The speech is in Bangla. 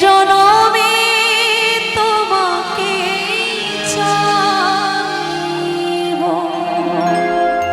জনম